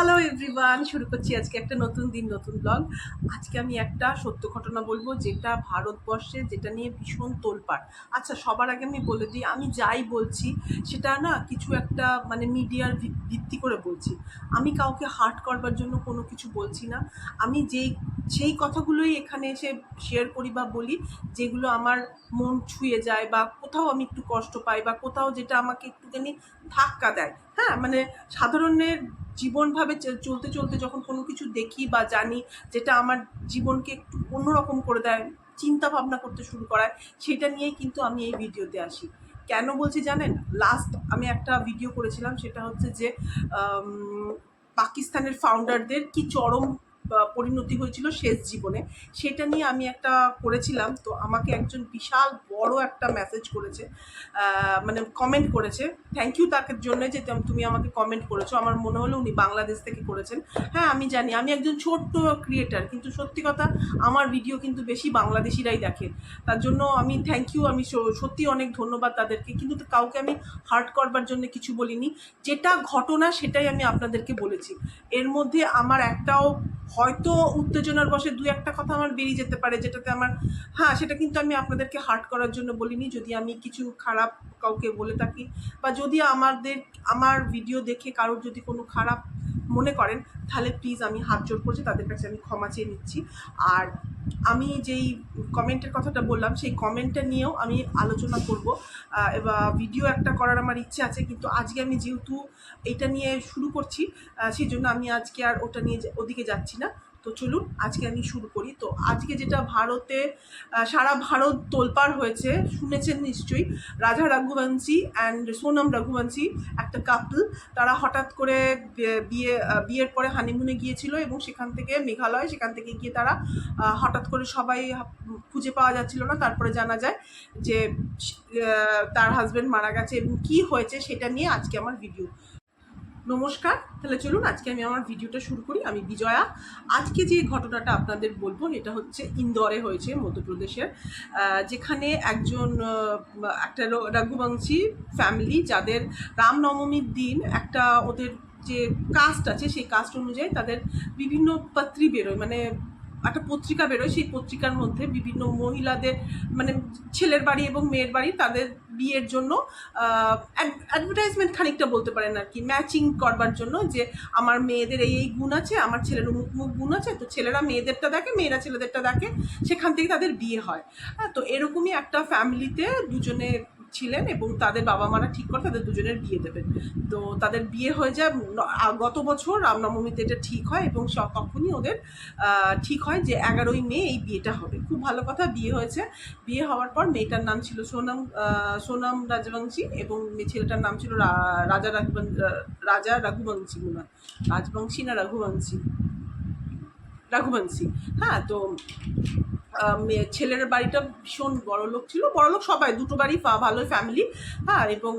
Hello everyone শুরু করছি আজকে একটা নতুন দিন, নতুন ব্লগ আজকে আমি একটা সত্য ঘটনা বলব, যেটা ভারতবর্ষে, যেটা নিয়ে ভীষণ তোলপাড়। আচ্ছা সবার আগে আমি বলে দিই, আমি যাই বলছি, সেটা না কিছু একটা মানে মিডিয়ার ভিত্তি করে বলছি। আমি কাউকে হার্ট করবার জন্য কোনো কিছু বলছি না। আমি যেই সেই কথাগুলোই এখানে এসে শেয়ার করি বা বলি, যেগুলো আমার মন ছুঁয়ে যায় বা কোথাও আমি একটু কষ্ট পাই বা কোথাও যেটা আমাকে একটুখানি ধাক্কা দেয়। হ্যাঁ মানে সাধারণের জীবনভাবে চলতে চলতে যখন কোনো কিছু দেখি বা জানি যেটা আমার জীবনকে একটু অন্যরকম করে দেয় চিন্তা ভাবনা করতে শুরু করায়, সেটা নিয়েই কিন্তু আমি এই ভিডিওতে আসি। কেন বলছি জানেন? লাস্ট আমি একটা ভিডিও করেছিলাম, সেটা হচ্ছে যে পাকিস্তানের ফাউন্ডারদের কি চরম পরিণতি হয়েছিল শেষ জীবনে, সেটা নিয়ে আমি একটা করেছিলাম। তো আমাকে একজন বিশাল বড় একটা মেসেজ করেছে মানে কমেন্ট করেছে। থ্যাংক ইউ তাকে জন্য যে তুমি আমাকে কমেন্ট করেছ। আমার মনে হলো উনি বাংলাদেশ থেকে করেছেন। হ্যাঁ আমি জানি, আমি একজন ছোট্ট ক্রিয়েটার কিন্তু সত্যি কথা আমার ভিডিও কিন্তু বেশি বাংলাদেশিরাই দেখে। তার জন্য আমি থ্যাংক ইউ আমি সত্যি অনেক ধন্যবাদ তাদেরকে। কিন্তু কাউকে আমি হার্ট করবার জন্য কিছু বলিনি। যেটা ঘটনা সেটাই আমি আপনাদেরকে বলেছি। এর মধ্যে আমার একটাও হয়তো উত্তেজনার বসে দু একটা কথা আমার বেরিয়ে যেতে পারে, যেটাতে আমার হ্যাঁ সেটা কিন্তু আমি আপনাদেরকে হার্ট করার জন্য বলিনি। যদি আমি কিছু খারাপ কাউকে বলে থাকি বা যদি আমাদের, আমার ভিডিও দেখে কারোর যদি কোনো খারাপ মনে করেন, তাহলে প্লিজ আমি হাত জোর করছি, তাদের কাছে আমি ক্ষমা চেয়ে নিচ্ছি। আর আমি যেই কমেন্টের কথাটা বললাম, সেই কমেন্টটা নিয়েও আমি আলোচনা করব। এবার ভিডিও একটা করার আমার ইচ্ছে আছে, কিন্তু আজকে আমি যেহেতু এটা নিয়ে শুরু করছি সেই জন্য আমি আজকে আর ওটা নিয়ে ওদিকে যাচ্ছি না। তো চলুন আজকে আমি শুরু করি। তো আজকে যেটা ভারতে সারা ভারত তোলপাড় হয়েছে, শুনেছেন নিশ্চয়ই, রাজা রঘুবংশী অ্যান্ড সোনম রঘুবংশী একটা কাপল তারা হঠাৎ করে বিয়ে বিয়ের পরে হানিমুনে গিয়েছিল এবং সেখান থেকে মেঘালয়, সেখান থেকে গিয়ে তারা হঠাৎ করে সবাই খুঁজে পাওয়া যাচ্ছিল না। তারপরে জানা যায় যে তার হাজব্যান্ড মারা গেছে এবং কী হয়েছে সেটা নিয়ে আজকে আমার ভিডিও নমস্কার। তাহলে চলুন, আজকে আমি আমার ভিডিওটা শুরু করি। আমি বিজয়া। আজকে যে ঘটনাটা আপনাদের বলব এটা হচ্ছে ইন্দোরে হয়েছে মধ্যপ্রদেশের যেখানে একজন একটা রঘুবংশী ফ্যামিলি যাদের রামনবমীর দিন একটা ওদের যে কাস্ট আছে, সেই কাস্ট অনুযায়ী তাদের বিভিন্ন পাত্রী বেরোয়। মানে একটা পত্রিকা বেরোয়, সেই পত্রিকার মধ্যে বিভিন্ন মহিলাদের মানে ছেলের বাড়ি এবং মেয়ের বাড়ি তাদের বিয়ের জন্য অ্যাডভার্টাইজমেন্ট খানিকটা বলতে পারেন আর কি ম্যাচিং করবার জন্য যে আমার মেয়েদের এই এই গুণ আছে, আমার ছেলের অমুক মুখ গুণ আছে, তো ছেলেরা মেয়েদেরটা দেখে, মেয়েরা ছেলেদেরটা দেখে, সেখান থেকে তাদের বিয়ে হয়। হ্যাঁ তো এরকমই একটা ফ্যামিলিতে দুজনে ছিলেন এবং তাদের বাবা মারা ঠিক করে তাদের দুজনের বিয়ে দেবেন। তো তাদের বিয়ে হয়ে যায় গত বছর রামনবমীতে এটা ঠিক হয় এবং তখনই ওদের ঠিক হয় যে এগারোই মে এই বিয়েটা হবে। খুব ভালো কথা, বিয়ে হয়েছে। বিয়ে হওয়ার পর মেয়েটার নাম ছিল সোনাম সোনাম রাজবংশী এবং ছেলেটার নাম ছিল রাজা রাজা রঘুবংশী মনে হয়। রাজবংশী না রঘুবংশী? রঘুবংশী। হ্যাঁ তো ছেলের বাড়িটা ভীষণ বড় লোক ছিল। বড় লোক সবাই, দুটো বাড়ি ভালো ফ্যামিলি হ্যাঁ এবং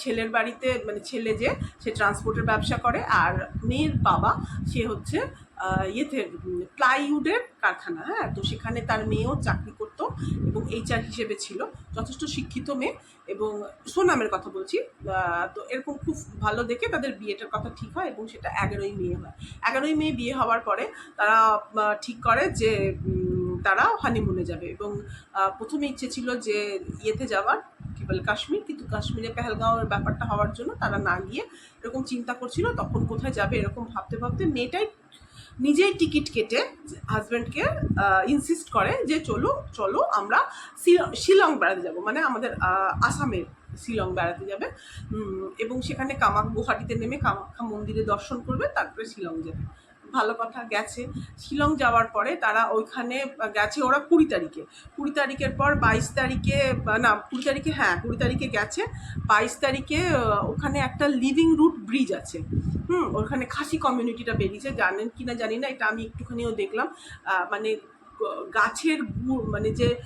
ছেলের বাড়িতে মানে ছেলে যে, সে ট্রান্সপোর্টের ব্যবসা করে, আর মেয়ের বাবা, সে হচ্ছে ইয়েতে প্লাইউডের কারখানা হ্যাঁ তো সেখানে তার মেয়েও চাকরি করতো এবং এইচআর হিসেবে ছিল, যথেষ্ট শিক্ষিত মেয়ে এবং সোনামের কথা বলছি তো এরকম খুব ভালো দেখে তাদের বিয়েটার কথা ঠিক হয় এবং সেটা এগারোই মে হয়। এগারোই মে বিয়ে হওয়ার পরে তারা ঠিক করে যে তারা হানিমুনে যাবে এবং প্রথমে ইচ্ছে ছিল যে ইয়েতে যাওয়ার, কি বলে, কাশ্মীর, কিন্তু কাশ্মীরে পেহেলগাঁওয়ের ব্যাপারটা হওয়ার জন্য তারা না গিয়ে এরকম চিন্তা করছিল তখন কোথায় যাবে এরকম ভাবতে ভাবতে মেয়েটাই নিজেই টিকিট কেটে হাজব্যান্ডকে ইনসিস্ট করে যে চলো চলো আমরা শিলং বেড়াতে যাব। মানে আমাদের আসামের শিলং বেড়াতে যাবে। এবং সেখানে কামাক গুহাটিতে নেমে কামাখ্যা মন্দিরে দর্শন করবে, তারপরে শিলং যাবে। ভালো কথা গেছে। শিলং যাওয়ার পরে তারা ওইখানে গেছে ওরা কুড়ি তারিখে। কুড়ি তারিখের পর বাইশ তারিখে, না, কুড়ি তারিখে হ্যাঁ কুড়ি তারিখে গেছে। বাইশ তারিখে ওখানে একটা লিভিং রুট ব্রিজ আছে। হুম, ওখানে খাসি কমিউনিটিটা বেরিয়েছে। জানেন কি না জানি না, এটা আমি একটুখানিও দেখলাম। মানে গাছের গু- মানে যে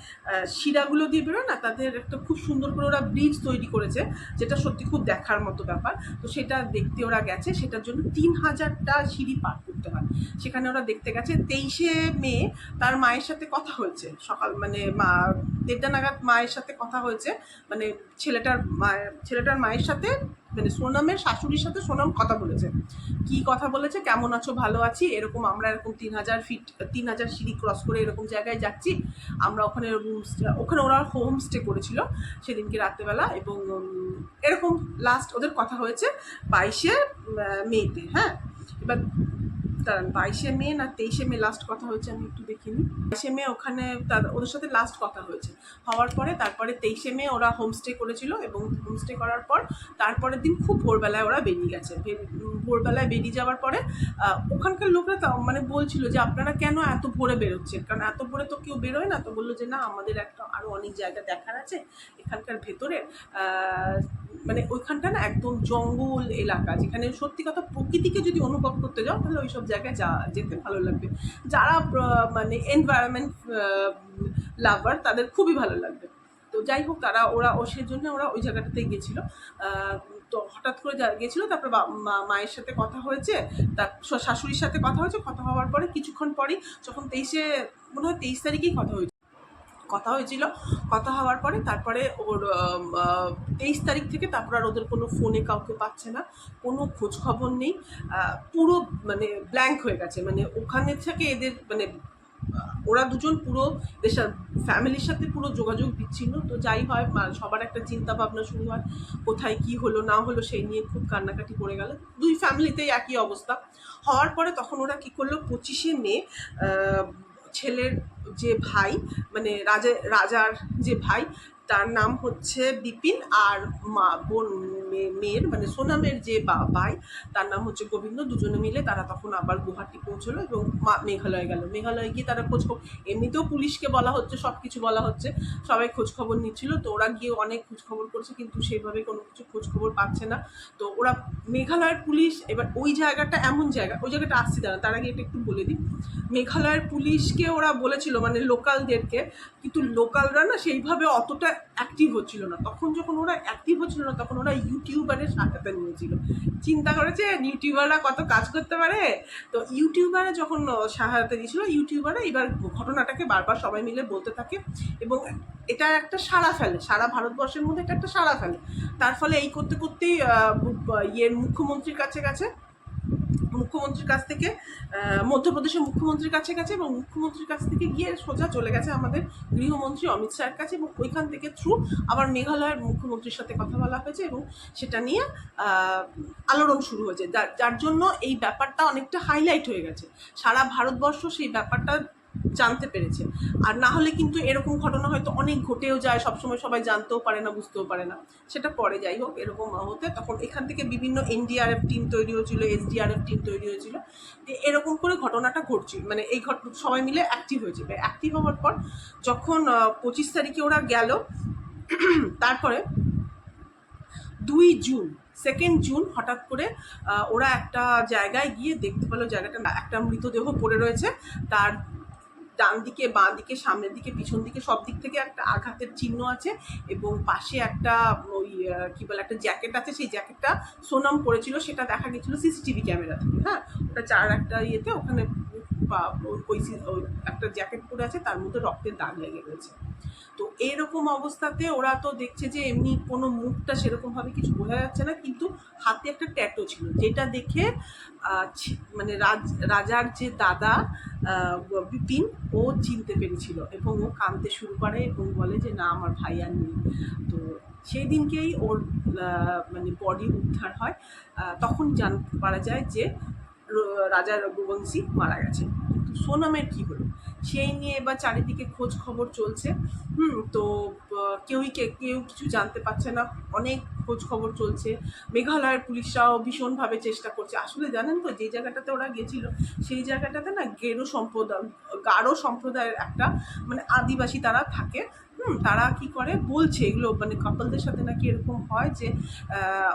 শিরাগুলো দিয়ে বেরোয় না, তাদের একটা খুব সুন্দর করে ওরা ব্রিজ তৈরি করেছে, যেটা সত্যি খুব দেখার মতো ব্যাপার। তো সেটা দেখতে ওরা গেছে, সেটার জন্য তিন হাজারটা সিঁড়ি পার করতে হয়। সেখানে ওরা দেখতে গেছে, তেইশে মে তার মায়ের সাথে কথা হয়েছে। সকাল মানে মা, দেড়টা নাগাদ মায়ের সাথে কথা হয়েছে মানে ছেলেটার মায়ের ছেলেটার মায়ের সাথে মানে সোনামের শাশুড়ির সাথে সোনাম কথা বলেছে। কি কথা বলেছে, কেমন আছো, ভালো আছি, এরকম আমরা এরকম তিন হাজার ফিট তিন হাজার সিঁড়ি ক্রস করে এরকম জায়গায় যাচ্ছি। আমরা ওখানে ওখানে ওরা হোম স্টে করেছিল সেদিনকে রাত্রেবেলা এবং এরকম লাস্ট ওদের কথা হয়েছে বাইশে মেতে হ্যাঁ? এবার বাইশে মে না তেইশে মে লাস্ট কথা হয়েছে, আমি একটু দেখিনি। বাইশে মে ওখানে তার, ওদের সাথে লাস্ট কথা হয়েছে। হওয়ার পরে তারপরে তেইশে মে ওরা হোমস্টে করেছিল এবং হোমস্টে করার পর তারপরের দিন খুব ভোরবেলায় ওরা বেরিয়ে গেছে। ভোরবেলায় বেরিয়ে যাওয়ার পরে ওখানকার লোকরা মানে বলছিল যে আপনারা কেন এত ভোরে বেরোচ্ছেন? কারণ এত ভোরে তো কেউ বেরোয় না, তো বলল যে না, আমাদের একটা আরও অনেক জায়গা দেখার আছে, এখানকার ভেতরে মানে ওইখানটা না একদম জঙ্গল এলাকা, যেখানে সত্যি কথা প্রকৃতিকে যদি অনুভব করতে যাও, তাহলে ওইসব জায়গায় যা যেতে ভালো লাগবে। যারা মানে এনভায়রনমেন্ট লাভার তাদের খুবই ভালো লাগবে। তো যাই হোক, তারা, ওরা, ও সেজন্য ওরা ওই জায়গাটাতে গেছিল তো হঠাৎ করে যা গেছিল তারপর মায়ের সাথে কথা হয়েছে, তার শাশুড়ির সাথে কথা হয়েছে, কথা হওয়ার পরে কিছুক্ষণ পরেই, যখন তেইশে, মনে হয় তেইশ তারিখেই কথা হয়েছে কথা হয়েছিল। কথা হওয়ার পরে তারপরে ওর তেইশ তারিখ থেকে তারপর আর ওদের কোনো ফোনে কাউকে পাচ্ছে না। কোনো খোঁজ খবর নেই পুরো মানে ব্ল্যাঙ্ক হয়ে গেছে। মানে ওখানে থেকে এদের মানে ওরা দুজন পুরো এদের ফ্যামিলির সাথে পুরো যোগাযোগ বিচ্ছিন্ন। তো যাই হয় সবার একটা চিন্তা ভাবনা শুরু হয়, কোথায় কি হলো, না হলো, সেই নিয়ে খুব কান্নাকাটি পড়ে গেল। দুই ফ্যামিলিতেই একই অবস্থা। হওয়ার পরে তখন ওরা কি করল, পঁচিশে মে ছেলের যে ভাই মানে রাজা রাজার যে ভাই তার নাম হচ্ছে বিপিন আর মা, বোন মেয়ের মানে সোনামের যে ভাই, তার নাম হচ্ছে গোবিন্দ। দুজনে মিলে তারা তখন আবার গুয়াহাটি পৌঁছলো এবং মেঘালয়ে গেল। মেঘালয়ে গিয়ে তারা খোঁজ খবর এমনিতেও পুলিশকে বলা হচ্ছে সব কিছু বলা হচ্ছে, সবাই খোঁজ খবর নিচ্ছিল। তো ওরা গিয়ে অনেক খোঁজ খবর করছে, কিন্তু সেইভাবে কোনো কিছু খোঁজ খবর পাচ্ছে না। তো ওরা মেঘালয়ের পুলিশ, এবার ওই জায়গাটা এমন জায়গা, ওই জায়গাটা আসছি তার আগে এটা একটু বলে দিই। মেঘালয়ের পুলিশকে ওরা বলেছিল মানে লোকালদেরকে, কিন্তু লোকালরা না সেইভাবে অতটা অ্যাক্টিভ হচ্ছিল না। তখন যখন ওরা অ্যাক্টিভ হচ্ছিল না, তখন ওরা ইউটিউবারের সহায়তা নিয়েছিল চিন্তা করেছে ইউটিউবাররা কত কাজ করতে পারে? তো ইউটিউবাররা যখন সহায়তা দিয়েছিল ইউটিউবাররা এবার ঘটনাটাকে বারবার সবাই মিলে বলতে থাকে এবং এটা একটা সাড়া ফেলে। সারা ভারতবর্ষের মধ্যে এটা একটা সাড়া ফেলে। তার ফলে এই করতে করতেই ইয়ের মুখ্যমন্ত্রীর কাছে গেছে। মুখ্যমন্ত্রীর কাছ থেকে মধ্যপ্রদেশের মুখ্যমন্ত্রীর কাছে গেছে এবং মুখ্যমন্ত্রীর কাছ থেকে গিয়ে সোজা চলে গেছে আমাদের গৃহমন্ত্রী অমিত শাহের কাছে এবং ওইখান থেকে থ্রু আবার মেঘালয়ের মুখ্যমন্ত্রীর সাথে কথা বলা হয়েছে এবং সেটা নিয়ে আলোড়ন শুরু হয়েছে। যার জন্য এই ব্যাপারটা অনেকটা হাইলাইট হয়ে গেছে। সারা ভারতবর্ষ সেই ব্যাপারটা জানতে পেরেছে। আর না হলে কিন্তু এরকম ঘটনা হয়তো অনেক ঘটেও যায়, সবসময় সবাই জানতেও পারে না, বুঝতেও পারে না। সেটা পরে যাই হোক, এরকম হতে। তখন এখান থেকে বিভিন্ন এনডিআরএফ টিম তৈরি হয়েছিল, এসডিআরএফ টিম তৈরি হয়েছিল। এরকম করে ঘটনাটা ঘটছিল মানে এই ঘট, সবাই মিলে অ্যাক্টিভ হয়েছে। অ্যাক্টিভ হওয়ার পর যখন পঁচিশ তারিখে ওরা গেল, তারপরে দুই জুন সেকেন্ড জুন হঠাৎ করে ওরা একটা জায়গায় গিয়ে দেখতে পেল জায়গাটা একটা মৃতদেহ পড়ে রয়েছে। তার ডান দিকে বাঁ দিকে সামনের দিকে, পিছন দিকে, সব দিক থেকে একটা আঘাতের চিহ্ন আছে এবং পাশে একটা ওই কী বলে, একটা জ্যাকেট আছে, সেই জ্যাকেটটা সোনাম পড়েছিল সেটা দেখা গেছিল সিসিটিভি ক্যামেরা থেকে হ্যাঁ? ওটা চার একটা ইয়েতে ওখানে ওই একটা জ্যাকেট পরে আছে, তার মধ্যে রক্তের দাগ লেগে রয়েছে। তো এরকম অবস্থাতে ওরা তো দেখছে যে এমনি কোনো মুখটা সেরকমভাবে কিছু বোঝা যাচ্ছে না, কিন্তু হাতে একটা ট্যাটো ছিল, যেটা দেখে মানে রাজ, রাজার যে দাদা বিপিন, ও চিনতে পেরেছিল এবং ও কাঁদতে শুরু করে এবং বলে যে, না, আমার ভাই আর নেই। তো সেই দিনকেই ওর মানে বডি উদ্ধার হয়। তখন জানতে পারা যায় যে রাজা রঘুবংশী মারা গেছে। কিন্তু সোনামের কী হলো? সেই নিয়ে এবার চারিদিকে খোঁজ খবর চলছে। হুম, তো কেউই কে- কেউ কিছু জানতে পারছে না। অনেক খোঁজ খবর চলছে। মেঘালয়ের পুলিশরাও ভীষণভাবে চেষ্টা করছে। আসলে জানেন তো, যে জায়গাটাতে ওরা গেছিল, সেই জায়গাটাতে না গেরো সম্প্রদায়, গারো সম্প্রদায়ের একটা মানে আদিবাসী তারা থাকে। হুম, তারা কি করে? বলছে এগুলো মানে কাপলদের সাথে নাকি এরকম হয় যে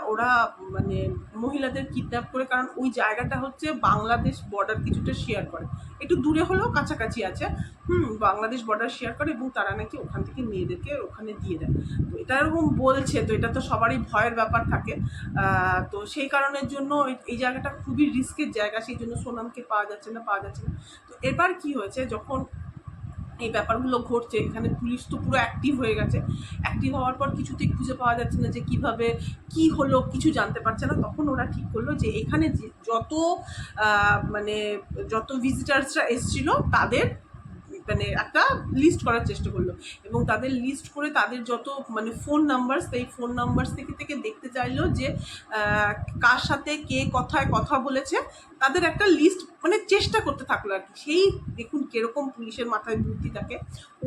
ওরা মানে মহিলাদের কিডন্যাপ করে, কারণ ওই জায়গাটা হচ্ছে বাংলাদেশ বর্ডার কিছুটা শেয়ার করে। একটু দূরে হলেও কাছাকাছি আছে। হুম, বাংলাদেশ বর্ডার শেয়ার করে এবং তারা নাকি ওখান থেকে মেয়েদেরকে ওখানে দিয়ে দেয়। তো এটা এরকম বলছে, তো এটা তো সবারই ভয়ের ব্যাপার থাকে। তো সেই কারণের জন্য এই- জায়গাটা খুবই রিস্কের জায়গা, সেই জন্য সোনামকে পাওয়া যাচ্ছে না, পাওয়া যাচ্ছে না। তো এবার কি হয়েছে, যখন এই ব্যাপারগুলো ঘটছে। এখানে পুলিশ তো পুরো অ্যাক্টিভ হয়ে গেছে। অ্যাক্টিভ হওয়ার পর কিছুতেই খুঁজে পাওয়া যাচ্ছে না যে কীভাবে, কি হলো, কিছু জানতে পারছে না। তখন ওরা ঠিক করল যে এখানে যত মানে যত ভিজিটার্সরা এসছিল, তাদের মানে একটা লিস্ট করার চেষ্টা করল। এবং তাদের লিস্ট করে তাদের যত মানে ফোন নাম্বার সেই ফোন নাম্বার থেকে থেকে দেখতে চাইলো যে কার সাথে কে কথায় কথা বলেছে, তাদের একটা লিস্ট মানে চেষ্টা করতে থাকল আর কি। সেই দেখুন কীরকম পুলিশের মাথায় বুদ্ধি থাকে।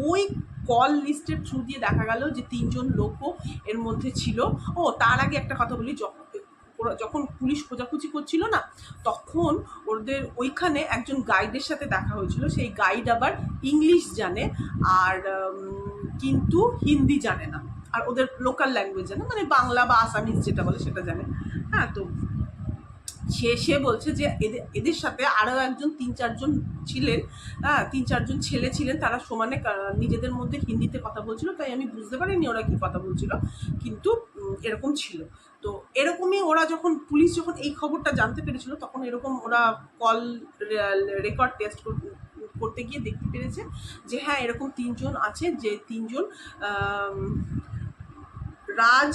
ওই কল লিস্টের থ্রু দিয়ে দেখা গেল যে তিনজন লোকও এর মধ্যে ছিল। ও, তার আগে একটা কথা বলি, যখন ওরা যখন পুলিশ খোঁজাখুঁজি করছিল না, তখন ওদের ওইখানে একজন গাইডের সাথে দেখা হয়েছিল। সেই গাইড আবার ইংলিশ জানে আর কিন্তু হিন্দি জানে না। আর ওদের লোকাল ল্যাঙ্গুয়েজ জানে মানে বাংলা বা আসামিজ যেটা বলে সেটা জানে। হ্যাঁ তো সে সে বলছে যে এদের এদের সাথে আরও একজন তিন, চারজন ছিলেন হ্যাঁ তিন, চারজন ছেলে ছিলেন, তারা সমানে নিজেদের মধ্যে হিন্দিতে কথা বলছিল, তাই আমি বুঝতে পারিনি ওরা কি কথা বলছিল। কিন্তু এরকম ছিল। তো এরকমই ওরা যখন পুলিশ যখন এই খবরটা জানতে পেরেছিল, তখন এরকম ওরা কল রেকর্ড টেস্ট করতে গিয়ে দেখতে পেরেছে যে হ্যাঁ এরকম তিনজন আছে যে তিনজন রাজ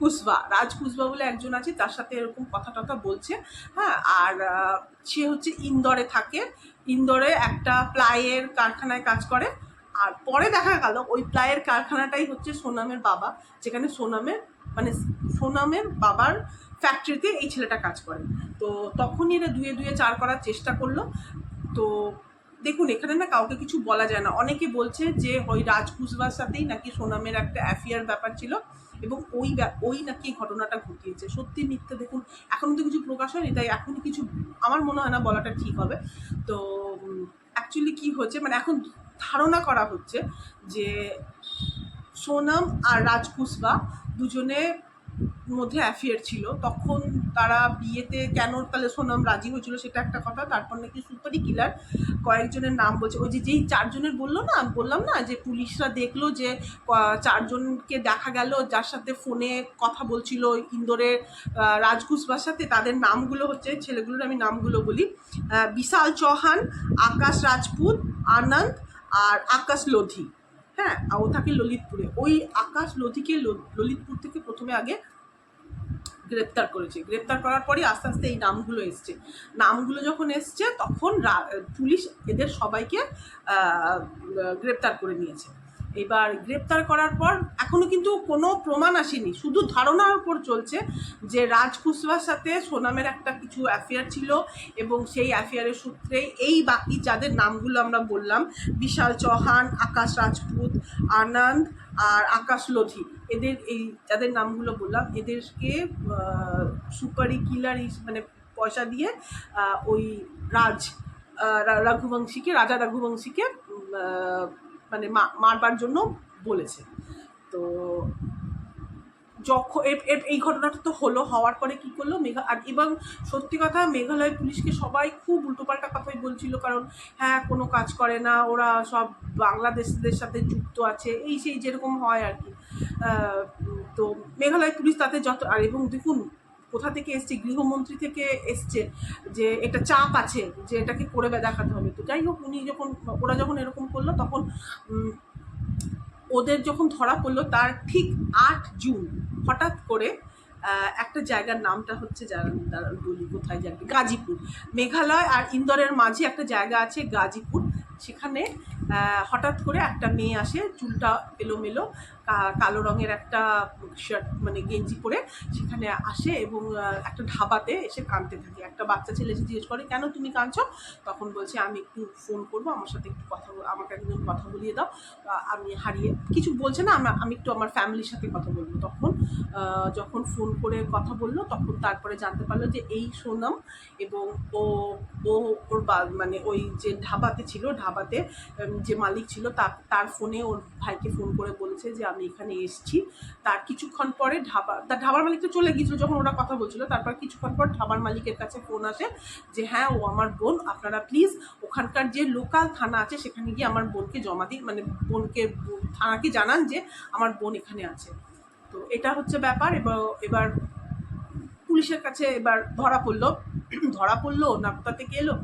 কুসবা রাজ কুসবা বলে একজন আছে, তার সাথে এরকম কথা টথা বলছে হ্যাঁ আর সে হচ্ছে ইন্দোরে থাকে, ইন্দোরে একটা প্লাইয়ের কারখানায় কাজ করে, আর পরে দেখা গেল ওই প্লাইয়ের কারখানাটাই হচ্ছে সোনামের বাবা, যেখানে সোনামের মানে সোনামের বাবার ফ্যাক্টরিতে এই ছেলেটা কাজ করে। তো তখনই এরা দুয়ে দুয়ে চার করার চেষ্টা করল। তো দেখুন, এখানে না কাউকে কিছু বলা যায় না। অনেকে বলছে যে, ওই রাজ সাথেই নাকি সোনামের একটা অ্যাফেয়ার ব্যাপার ছিল এবং ওই ওই নাকি ঘটনাটা ঘটিয়েছে। সত্যি মিথ্যে দেখুন, এখন তো কিছু প্রকাশ হয়নি, তাই এখন কিছু, আমার মনে হয় না বলাটা ঠিক হবে। তো অ্যাকচুয়ালি কি হচ্ছে মানে এখন ধারণা করা হচ্ছে যে, সোনাম আর রাজ কুসবা দুজনে মধ্যে অ্যাফেয়ার ছিল। তখন তারা বিয়েতে কেন তাহলে সোনাম রাজি হয়েছিল সেটা একটা কথা। তারপর নাকি সুপারি কিলার কয়েকজনের নাম বলছে। ওই যে যেই চারজনের বলল না, বললাম না যে পুলিশরা দেখল যে চারজনকে দেখা গেল, যার সাথে ফোনে কথা বলছিল ইন্দোরের রাজকুসবার সাথে তাদের নামগুলো হচ্ছে, ছেলেগুলোর আমি নামগুলো বলি। বিশাল চৌহান, আকাশ রাজপুত, আনন্দ আর আকাশ লোধি। হ্যাঁ ও থাকে ললিতপুরে। ওই আকাশ লোধিকে ললিতপুর থেকে প্রথমে আগে গ্রেপ্তার করেছে। গ্রেপ্তার করার পরই আস্তে আস্তে এই নামগুলো এসছে। নামগুলো যখন এসছে, তখন পুলিশ এদের সবাইকে গ্রেপ্তার করে নিয়েছে। এবার গ্রেপ্তার করার পর এখনও কিন্তু কোনো প্রমাণ আসেনি। শুধু ধারণার উপর চলছে যে রাজ কুসবার সাথে সোনামের একটা কিছু অ্যাফেয়ার ছিল এবং সেই অ্যাফেয়ারের সূত্রে এই বাকি যাদের নামগুলো আমরা বললাম, বিশাল চৌহান, আকাশ রাজপুত, আনন্দ আর আকাশ লোধি, এদের এই যাদের নামগুলো বললাম, এদেরকে সুপারি কিলার মানে পয়সা দিয়ে ওই রাজ রঘুবংশীকে, রাজা রঘুবংশীকে মানে মারবার জন্য বলেছে। তো যখন এই ঘটনাটা তো হলো, হওয়ার পরে কি করল মেঘা, আর এবং সত্যি কথা মেঘালয় পুলিশকে সবাই খুব উল্টোপাল্টা কথাই বলছিল, কারণ হ্যাঁ কোনো কাজ করে না, ওরা সব বাংলাদেশদের সাথে যুক্ত আছে, এই সেই যেরকম হয় আর কি। তো মেঘালয় পুলিশ তাতে যত, আর এবং দেখুন কোথা থেকে এসছে, গৃহমন্ত্রী থেকে এসছে, যে এটা চাপ আছে, যে এটাকে করে দেখাতে হবে। তো যাই হোক, উনি যখন, ওরা যখন এরকম করল, তখন ওদের যখন ধরা পড়ল, তার ঠিক আট জুন, হঠাৎ করে একটা জায়গার নামটা হচ্ছে বলি কোথায় যাবে গাজীপুর। মেঘালয় আর ইন্দোরের মাঝে একটা জায়গা আছে গাজীপুর। সেখানে হঠাৎ করে একটা মেয়ে আসে, চুলটা এলোমেলো কালো রঙের একটা শার্ট মানে গেঞ্জি পরে সেখানে আসে এবং একটা ঢাবাতে এসে কাঁদতে থাকে। একটা বাচ্চা ছেলে এসে জিজ্ঞেস করে, কেন তুমি কাঁদছো? তখন বলছে, আমি একটু ফোন করব, আমার সাথে একটু কথা আমাকে একজন কথা বলিয়ে দাও। আমি হারিয়ে, কিছু বলছে না, আমরা, আমি একটু আমার ফ্যামিলির সাথে কথা বলব। তখন যখন ফোন করে কথা বলল, তখন তারপরে জানতে পারল যে এই সোনাম এবং ও ও ওর বা- মানে ওই যে ঢাবাতে ছিল ঢাবাতে যে মালিক ছিল, তার তার ফোনে ওর ভাইকে ফোন করে বলেছে যে, আমি এখানে এসেছি। তার কিছুক্ষণ পরে ঢাবা, তার ঢাবার মালিক তো চলে গিয়েছিল যখন ওরা কথা বলছিল। তারপর কিছুক্ষণ পর ঢাবার মালিকের কাছে ফোন আসে যে হ্যাঁ ও আমার বোন, আপনারা প্লিজ ওখানকার যে লোকাল থানা আছে, সেখানে গিয়ে আমার বোনকে জমা দিন মানে বোনকে, থানাকে জানান যে, আমার বোন এখানে আছে। তো এটা হচ্ছে ব্যাপার। এবার এবার পুলিশের কাছে এবার ধরা পড়ল। ধরা পড়ল, না কোথা থেকে এলো?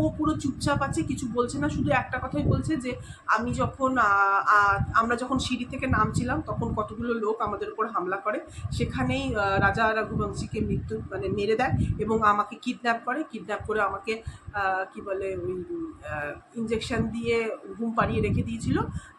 ও পুরো চুপচাপ আছে, কিছু বলছে না, শুধু একটা কথাই বলছে যে, আমি যখন আমরা যখন সিঁড়ি থেকে নামছিলাম, তখন কতগুলো লোক আমাদের উপর হামলা করে। সেখানেই রাজা রঘুবংশীকে মৃত্যু মানে মেরে দেয় এবং আমাকে কিডন্যাপ করে। কিডন্যাপ করে আমাকে কি বলে ওই ইঞ্জেকশন দিয়ে ঘুম পাড়িয়ে রেখে দিয়েছিল।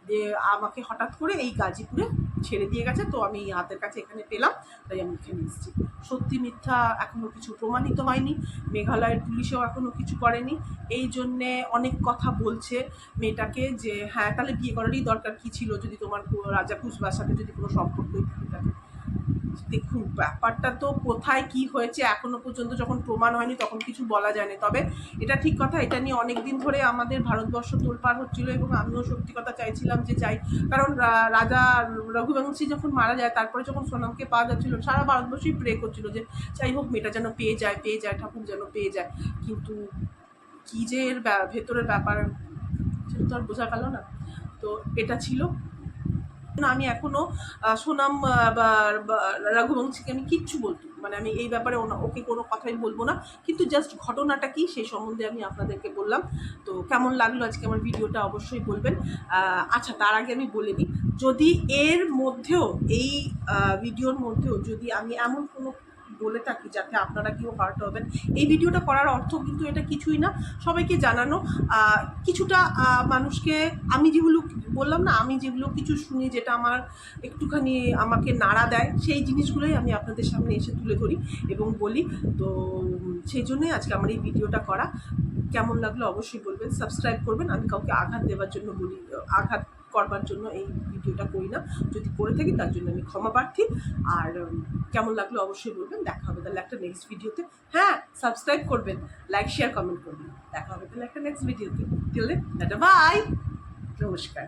দিয়ে আমাকে হঠাৎ করে এই গাজীপুরে ছেড়ে দিয়ে গেছে, তো আমি হাতের কাছে এখানে পেলাম, তাই আমি এখানে এসেছি। সত্যি মিথ্যা এখনও কিছু প্রমাণিত হয়নি, মেঘালয়ের পুলিশেও এখনও কিছু করেনি। এই জন্যে অনেক কথা বলছে মেয়েটাকে যে হ্যাঁ তাহলে বিয়ে করারই দরকার কি ছিল? যদি তোমার রাজা কুসবার সাথে যদি কোনো সম্পর্কই থাকে দেখুন, ব্যাপারটা তো কোথায় কি হয়েছে এখনও পর্যন্ত যখন প্রমাণ হয়নি তখন কিছু বলা যায় না তবে এটা ঠিক কথা, এটা নিয়ে অনেক দিন ধরে আমাদের ভারতবর্ষ তোলপাড় হচ্ছিল এবং আমিও সত্যি কথা চাইছিলাম যে চাই কারণ রাজা রঘুবংশী যখন মারা যায়, তারপরে যখন সোনামকে পাওয়া যাচ্ছিল, সারা ভারতবর্ষই প্রে করছিল যে যাই হোক, মেয়েটা যেন পেয়ে যায় পেয়ে যায়, ঠাকুর যেন পেয়ে যায়। কিন্তু কী যে এর ভেতরের ব্যাপার, সেটা তো আর বোঝা গেল না। তো এটা ছিল। আমি এখনও আহ, সোনাম বা রঘুবংশীকে আমি কিচ্ছু বলতো মানে আমি এই ব্যাপারে ওকে কোনো কথাই বলব না। কিন্তু জাস্ট ঘটনাটা কি সেই সম্বন্ধে আমি আপনাদেরকে বললাম। তো কেমন লাগল আজকে আমার ভিডিওটা অবশ্যই বলবেন। আচ্ছা তার আগে আমি বলে দিই। যদি এর মধ্যেও এই ভিডিওর মধ্যেও যদি আমি এমন কোনো বলে থাকি যাতে আপনারা কেউ হার্ট হবেন। এই ভিডিওটা করার অর্থ কিন্তু এটা কিছুই না। সবাইকে জানানো কিছুটা মানুষকে আমি যেগুলো বললাম না, আমি যেগুলো কিছু শুনি যেটা আমার একটুখানি আমাকে নাড়া দেয়, সেই জিনিসগুলোই আমি আপনাদের সামনে এসে তুলে ধরি এবং বলি। তো, সেই জন্যই আজকে আমার এই ভিডিওটা করা। কেমন লাগল অবশ্যই বলবেন সাবস্ক্রাইব করবেন। আমি কাউকে আঘাত দেওয়ার জন্য বলি, আঘাত করবার জন্য এই ভিডিওটা করি না। যদি করে থাকি, তার জন্য আমি ক্ষমা প্রার্থী। আর কেমন লাগল অবশ্যই বলবেন। দেখা হবে তাহলে একটা নেক্সট ভিডিওতে হ্যাঁ সাবস্ক্রাইব করবেন লাইক শেয়ার কমেন্ট করবেন। দেখা হবে তাহলে একটা নেক্সট ভিডিওতে টিল বাই নমস্কার।